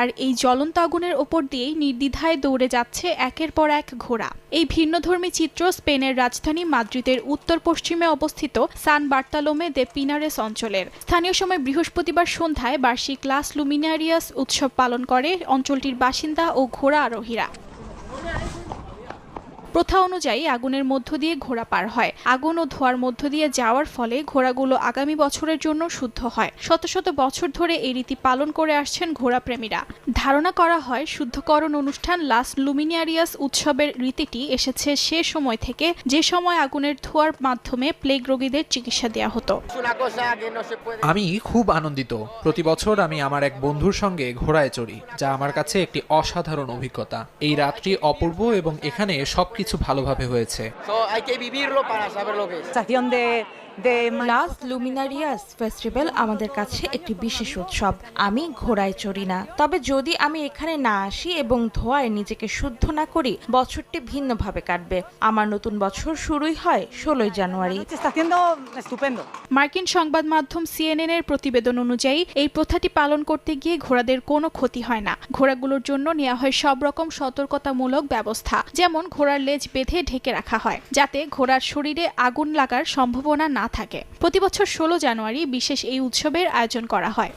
আর এই জ্বলন্ত আগুনের ওপর দিয়েই নির্দ্বিধায় দৌড়ে যাচ্ছে একের পর এক ঘোড়া। এই ভিন্নধর্মী চিত্র স্পেনের রাজধানী মাদ্রিদের উত্তর পশ্চিমে অবস্থিত সান বার্তালোমে দে পিনারেস অঞ্চলের। স্থানীয় সময় বৃহস্পতিবার সন্ধ্যায় বার্ষিক লাস লুমিনারিয়াস উৎসব পালন করে অঞ্চলটির বাসিন্দা ও ঘোড়া আরোহীরা। প্রথা অনুযায়ী আগুনের মধ্য দিয়ে ঘোড়া পার হয়। আগুন ও ধোয়ার মধ্য দিয়ে যাওয়ার ফলে ঘোড়াগুলো আগামী বছরের জন্য শুদ্ধ হয়। শত শত বছর ধরে এই রীতি পালন করে আসছেন ঘোড়া প্রেমীরা ধারণা করা হয়, শুদ্ধকরণ অনুষ্ঠান লাস লুমিনিয়ারিয়াস উৎসবের রীতিটি এসেছে সে সময় থেকে যে সময় আগুনের ধোয়ার মাধ্যমে প্লেগ রোগীদের চিকিৎসা দেওয়া হতো. আমি খুব আনন্দিত। প্রতি বছর আমি আমার এক বন্ধুর সঙ্গে ঘোড়ায় চড়ি, যা আমার কাছে একটি অসাধারণ অভিজ্ঞতা। এই রাত্রি অপূর্ব এবং এখানে সবকিছু ভালোভাবে হয়েছে। লাস লুমিনারিয়াস ফেস্টিভ্যাল আমাদের কাছে একটি বিশেষ উৎসব। আমি ঘোড়ায় চড়ি না। তবে যদি আমি এখানে না আসি এবং ধোয়ায় নিজেকে শুদ্ধ না করি বছরটি ভিন্নভাবে কাটবে। আমার নতুন বছর শুরুই হয় ষোলোই জানুয়ারি. মার্কিন সংবাদ মাধ্যম সিএনএন এর প্রতিবেদন অনুযায়ী এই প্রথাটি পালন করতে গিয়ে ঘোড়াদের কোনো ক্ষতি হয় না। ঘোড়াগুলোর জন্য নেওয়া হয় সব রকম সতর্কতামূলক ব্যবস্থা যেমন ঘোড়ার লেজ বেঁধে ঢেকে রাখা হয় যাতে ঘোড়ার শরীরে আগুন লাগার সম্ভাবনা না থাকে। প্রতিবছর ষোলো জানুয়ারি বিশেষ এই উৎসবের আয়োজন করা হয়।